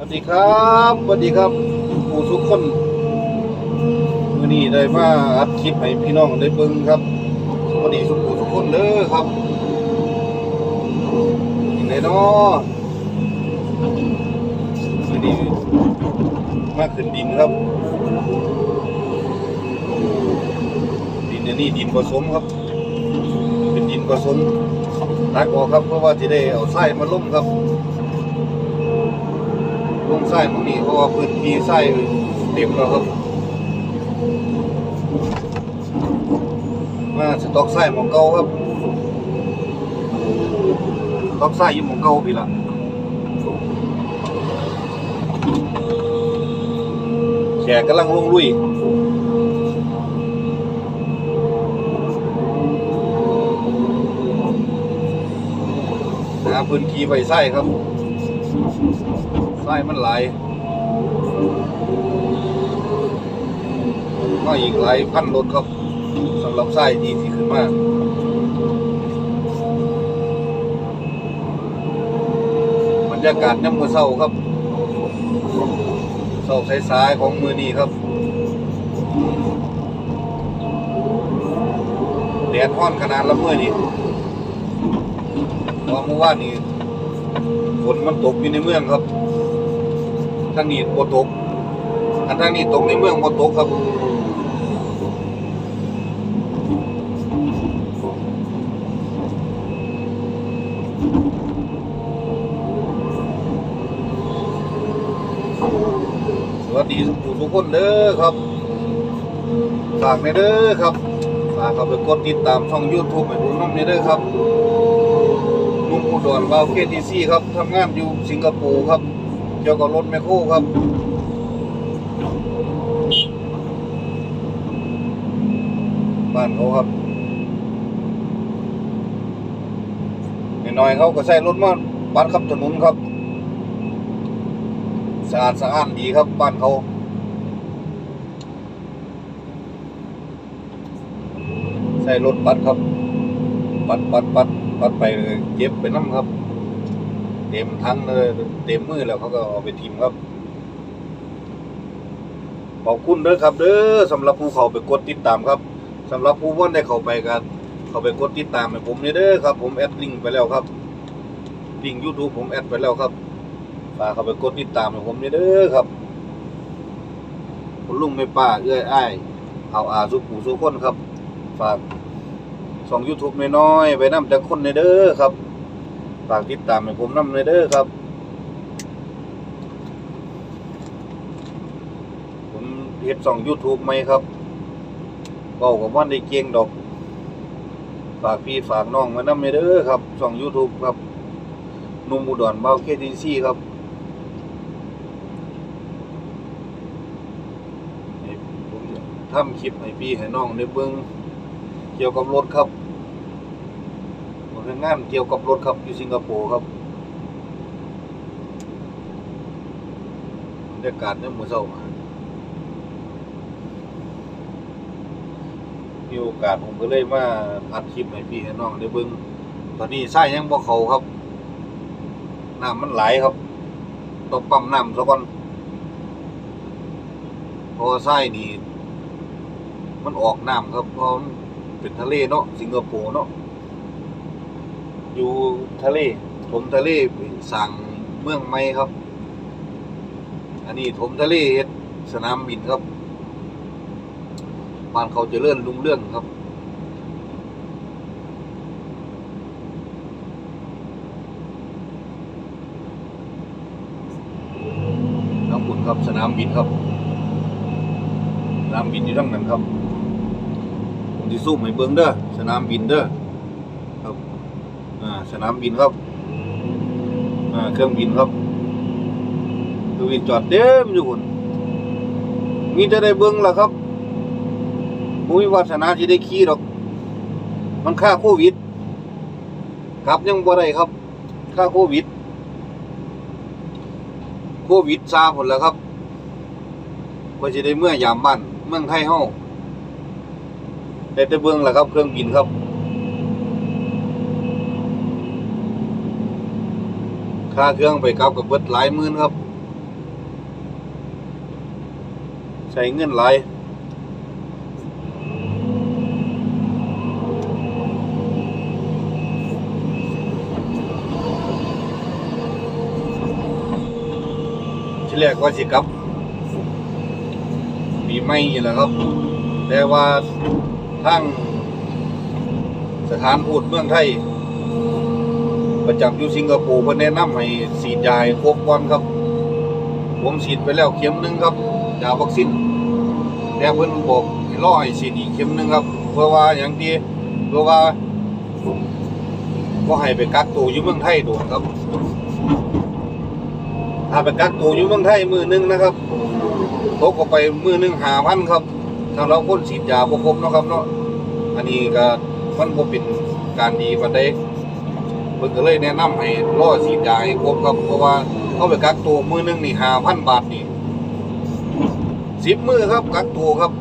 สวัสดีครับสวัสดีครับผู้ทุกคนวันนี้ได้มาอัดคลิปให้พี่น้องได้เบิ่งครับสวัสดีทุกผู้ทุกคนเด้อครับยังไงเนาะวันนี้มาขึ้นดินครับดินอันนี้ดินผสมครับ เป็นดินผสมตักออกครับเพราะว่าจะได้เอาไส้มาลุ่มครับ ลงไส้มันนี่เพราะว่าพื้นที่ไส้เต็มแล้วครับมาสต็อกไส้หมองเก่าครับสต็อกไส้อยู่หมองเก่าพี่ละแขกกำลังลงลุยหาพื้นที่ไว้ไส้ครับ ไส้มันไหลก็อีกหลายพันรถครับสำหรับไส้ที่ที่ขึ้นมาบรรยากาศย่ำมือเศร้าครับเศร้าสายๆของมือนี้ครับแดดร้อนขนาดละเมื่อนี้เพราะเมื่อวานนี้ฝนมันตกอยู่ในเมืองครับ ทางนี้บ่ตกอันทางนี้ตกในเมืองบ่ตกครับสวัสดีทุกผู้ทุกคนเด้อครับฝากในเด้อครับฝากเข้าไปกดติดตามช่อง YouTube ให้ผมน้ำในเด้อครับลุงอุดรบาวเคทีซีครับทำงานอยู่สิงคโปร์ครับ เกี่ยวกับรถแมคโครครับบ้านเขาครับน้อยๆเขาก็ใช้รถมาบ้านขับถนนครับสะอาดสะอ้านดีครับบ้านเขาใช้รถบัสครับปัดปัดปัดปัดไปเลยเก็บไปน้ำครับ เต็มทั้งเลยเต็มมือแล้วเขาก็เอาไปทิมครับ ขอบคุณเด้อครับ เด้อสำหรับผู้เขาไปกดติดตามครับสำหรับผู้ว่นได้เข้าไปกันเขาไปกดติดตามให้ผมนี่เด้อครับ ผมแอดลิงไปแล้วครับลิงยูทูบผมแอดไปแล้วครับฝากเขาไปกดติดตามให้ผมนี่เด้อครับคุณลุงไม่ป้าเอื้อยอ้ายเอาอาสุขูสุคนครับ ฝากช่อง YouTube น้อยๆไปนำแต่คนในเด้อครับ ฝากติดตามให้ผมนำในเด้อครับ ผมเฮ็ดช่อง YouTube ใหมครับเว้ากับว่าได้เก่งดอก ฝากพี่ฝากน้องมานำในเด้อครับช่อง YouTube ครับนุ่มอุดรเบาเคทีซีครับทำคลิปให้พี่ให้น้องได้เบิ่งเกี่ยวกับรถครับ มันเป็นงานเกี่ยวกับรถครับอยู่สิงคโปร์ครับบรรยากาศเนี่ยมือเศร้ามามีโอกาสผมก็เลยมาอัดคลิปให้พี่ให้น้องได้เบิ่งตอนนี้ไส้ยังบ่เขาครับน้ำมันไหลครับต้องปั๊มน้ำซะก่อนพราะว่าไส้นี่มันออกน้ำครับเพราะเป็นทะเลเนาะสิงคโปร์เนาะ อยู่ทะเลถมทะเลสั่งเมืองใหม่ครับ อันนี้ถมทะเลเฮ็ดสนามบินครับบ้านเขาจะเจริญรุ่งเรื่องครับน้ำบุญครับสนามบินครับ สนามบินอยู่ทั้งนั้นครับผมจะสู้ให้เบิ้งเด้อสนามบินเด้อ อ่าสนามบินครับอ่าเครื่องบินครับเครื่องบินจอดเต็มอยู่คนมีแต่ได้เบิ้งล่ะครับบ่มีวาสนาที่ได้ขี่ดอก มันค่าโควิดครับยังบ่ได้ครับ ค่าโควิด โควิดซาหมดแล้วครับก็จะได้เมื่อยามบ้านเมืองไทยเฮาได้แต่เบิ่งล่ะครับ เครื่องบินครับ ค่าเครื่องไปกลับกับเบิดหลายหมื่นครับ ใช้เงินหลายที่แรกว่าสิครับมีไม่นี่แหละครับ แต่ว่าทั้งสถานพูดเมืองไทย ประจำอยู่สิงคโปร์เพิ่นแนะนำให้ฉีดยาให้ครบก่อนครับ ผมฉีดไปแล้วเข็มหนึ่งครับยาวัคซีนแต่เพิ่นบอกให้รอให้ฉีดอีกเข็มหนึ่งครับ เพื่อว่าอย่างที่เพื่อว่าบ่ให้ไปกักตัวอยู่เมืองไทยโดนครับ ถ้าไปกักตัวอยู่เมืองไทยมือหนึงนะครับตกออกไปมือหนึง5,000ครับสำหรับคนฉีดยาครบเนาะครับเนาะอันนี้ก็มันบ่เป็นการดีปานใด เพิ่นก็เลยแนะนำให้รอฉีดยาให้ครบครับเพราะว่าเอาไปกักตัวมือหนึงนี่5,000บาทนี่10มื้อครับกักตัวครับ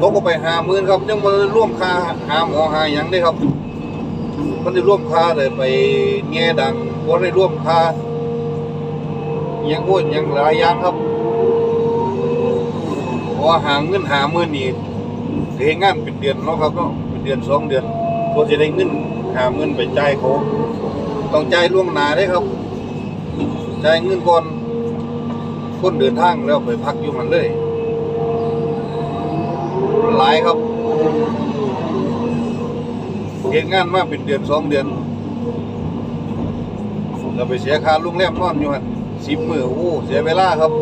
ตกออกไป50,000ครับยังบ่ได้ร่วมค่าหาหมอหาหยังเด้ครับ มันได้ร่วมค่าเลยไปแง่ดังบ่ได้ร่วมค่ายังโอ้ยยังหลายอย่างครับเพราะว่าหาเงินหามื้อนี่เฮ็ดงานเป็นเดือนเนาะครับเนาะเป็นเดือนสองเดือนก็จะได้เงิน หาเงินไปจ่ายเขาต้องจ่ายล่วงหน้าได้ครับจ่ายเงินก่อนคนเดินทางแล้วไปพักอยู่มันเลยหลายครับเฮ็ดงานมาเป็นเดือนสองเดือนเราไปเสียค่าโรงแรมนอนอยู่หันสิบมือโอ้เสียเวลาครับ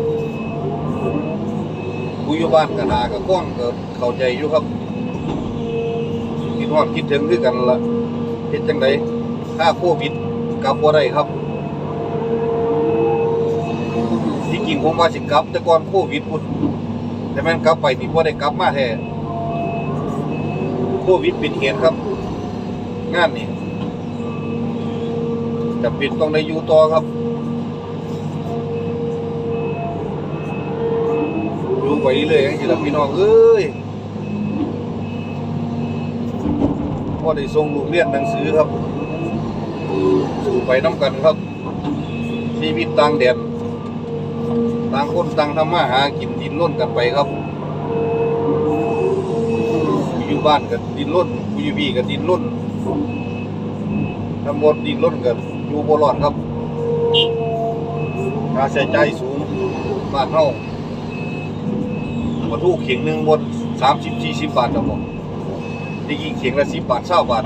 ผู้อยู่บ้านก็หาก็ก้องก็เข้าใจอยู่ครับคิดฮอดคิดถึงคือกันละ เฮ็ดจังไดถ้าโควิดกลับบ่ได้ครับ ที่จริงผมว่าสิกลับ แต่ก่อนโควิดพุ่นแต่แม่นกลับไปนี่บ่ได้กลับมาแท้โควิดเป็นเหตุครับ งานนี่จำเป็นต้องได้อยู่ต่อครับอยู่ไปเรื่อยๆจังซี่ล่ะพี่น้องเอ้ย พอได้ส่งลูกเรียนหนังสือครับ สู่ไปน้ำกันครับ ชีวิตต่างแดนต่างคนต่างทำมาหากินดินร่นกันไปครับผู้อยู่บ้านกับดินร่นผู้อยู่พี่กับดินร่นทั้งหมดดินร่นกันอยู่บรอดครับค่าใช้จ่ายสูงบ้านเฮาวัตถุเข่งหนึ่งบนสามสิบสี่สิบบาทครับผม ที่กินเข่งละสิบบาทเช้าบาท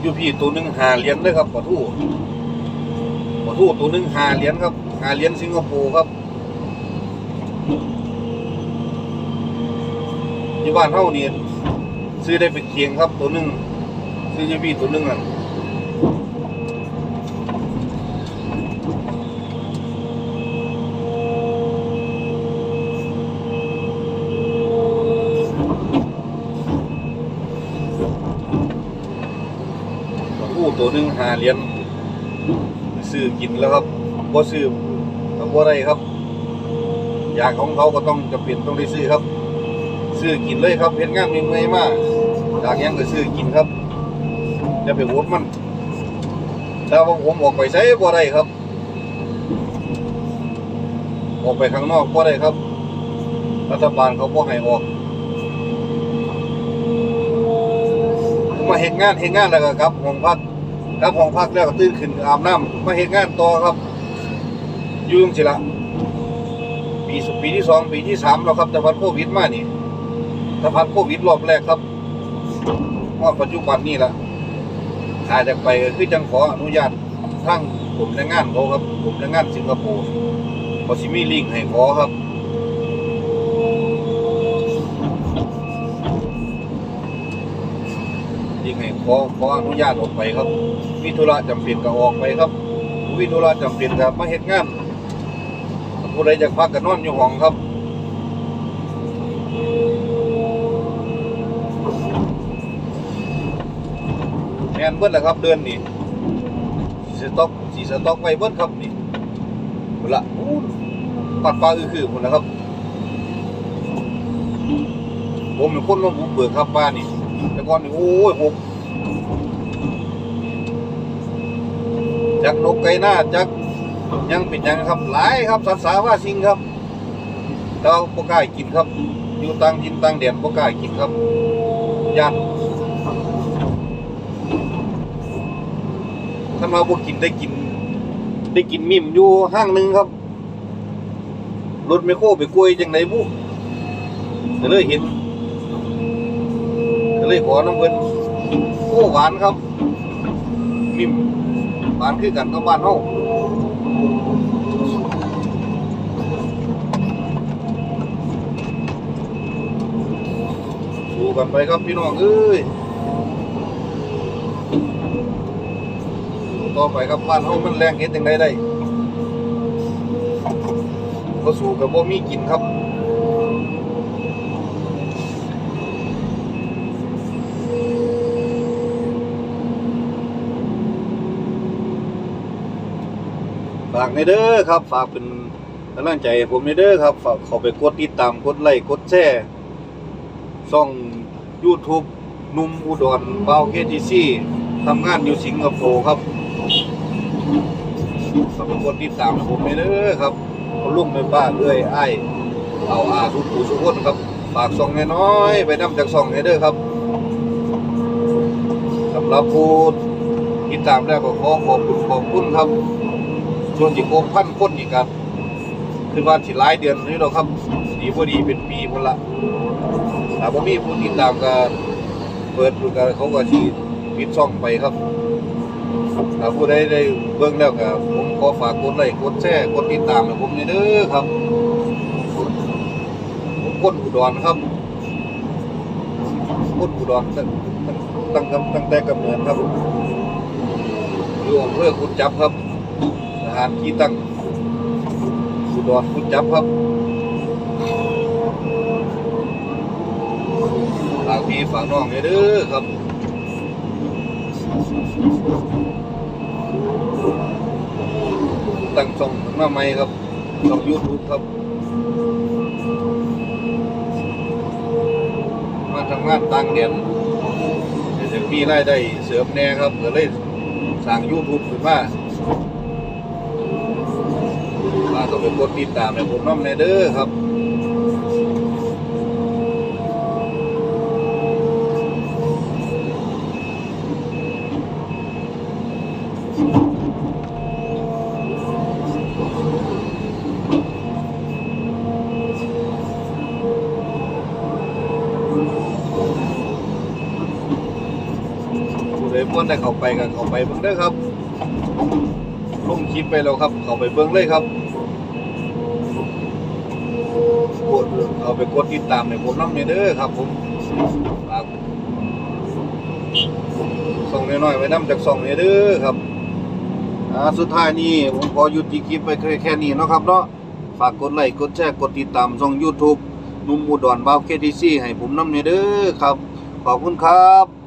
อยู่พี่ตัวหนึ่งหาเหรียญเลยครับปลาทูปลาทูตัวหนึ่งหาเหรียญครับหาเหรียญสิงคโปร์ครับอยู่บ้านเท่านี้ซื้อได้เป็นเคียงครับตัวหนึ่งซื้อยู่พี่ตัวหนึ่งอะ กู้ ตัวหนึ่งหาเหรียญซื้อกินแล้วครับบ่ซื้อก็บ่ได้ครับ อยากของเขาก็ต้องจะเป็นต้องได้ซื้อครับ ซื้อกินเลยครับเห็นงานมีเมื่อยมากอยากยังก็ซื้อกินครับจะไปโหดมันถ้าว่าผมออกไปใช้บ่ได้ครับ ออกไปข้างนอกบ่ได้ครับ รัฐบาลเขาบ่ให้ออกมาเห็นงานเห็นงานแล้วก็ครับห้องพัก ครับห้องพักแล้วก็ตื่นขึ้นอาบน้ำมาเห็นงานต่อครับยุ่งสิละปีสุปีที่สองปีที่สามแล้วครับแต่พัดโควิดมานี่แต่พัดโควิดรอบแรกครับว่าปัจจุบันนี่ละอาจจะไปคือจังขออนุญาตทั้งกลุ่มแรงงานเขาครับกลุ่มแรงงานสิงคโปร์เขาสิมีลิงให้ขอครับ ยังไงขอขออนุญาตออกไปครับ วิธุระจำเป็นก็ออกไปครับ วิธุระจำเป็นก็มาเฮ็ดงานผู้ใดอยากพักก็นอนอยู่ห้องครับแมนเบิดแหละครับเดือนนี้สีสต็อกสีสต็อกไว้เบิดครับนี่พุ่นละปัดฟ้าอือคือพุ่นละครับ ผมเป็นคนลงบุกเบิกครับบ้านนี่แต่ก่อนนี่โอ้ยหก จักนกไก่หน้าจักยังเป็นยังครับหลายครับสัตว์สาว่าสิงครับแต่ว่าบ่กล้ากินครับ อยู่ต่างดินต่างแดนบ่กล้ากินครับย่านถ้ามาบ่กินได้กิน ได้กินมิมอยู่ห้างหนึงครับรถไมโครไปกล้วยจังไดบุก็เลยเห็นก็เลยขอน้ำเพิ่นโอ้หวานครับ มิม หวานคือกันกับบ้านเฮาดูกันไปครับพี่น้องเอ้ยต่อไปครับบ้านเฮามันแรงเฮ็ดจังไดได้ก็สู่กับบ่มีกินครับากในเด้อครับ ฝากเป็นกำลังใจผมในเด้อครับ ฝากเข้าไปกดติดตามกดไลค์กดแชร์ช่อง YouTube นุ่มอุดรเบาเคทีซีทำงานอยู่สิงคโปร์ครับฝากกดติดตามผมในเด้อครับเอาลุงไปบ้านเอ้ยอ้เอาอาทุกผู้ทุกคนครับ ฝากส่องน้อยไปนำจากส่องในเด้อครับสำหรับผู้ติดตามแล้วก็ขอขอบคุณขอบคุณครับ ส่วนอีกหกพันคนอีกครับคือว่าสิหลายเดือนนี้เราครับดีพอดีเป็นปีพุ่นละถ้าบ่มีผู้ติดตามก็เปิดดูกันเขาก็สิปิดช่องไปครับถ้าผู้ใดได้เบิ่งแล้วก็ผมขอฝากกดไลค์กดแชร์กดติดตามให้ผมนี่เด้อครับผมคนอุดรครับคนอุดรตั้งตั้งตั้งแต่กำเนิดครับอยู่อำเภอกุดจับครับ สถานที่ตั้งอุดรพุณจับครับฝากพี่ฝากน้องให้เด้อครับตั้งช่องขึ้าใหม่ครับช่องยูทูบครับ มาทำงานต่างแดนจะมีรายได้เสริมแน่ครับก็เลยสร้างยูทูบขึ้นมา ฝา ก็ไปกดติดตามให้ผมน้ำในเด้อครับผู้ใดพ่นได้เข้าไปกันเข้าไปเบิ่งเด้อครับลงคลิปไปแล้วครับ เข้าไปเบิ่งเลยครับ กดเอาไปกดติดตามในผมน้ำเนี่ยเด้อครับผมฝากส่องน้อยๆไว้น้ำจากส่องเนี่ยเด้อครับอ่าสุดท้ายนี้ผมขอหยุดที่คลิปไปแค่แค่นี้เนาะครับเนาะฝากกดไลค์กดแชร์กดติดตามช่อง YouTube นุ่มอุดรบ้าวเคทีซีให้ผมน้ำเนี่ยเด้อครับ ขอบคุณครับ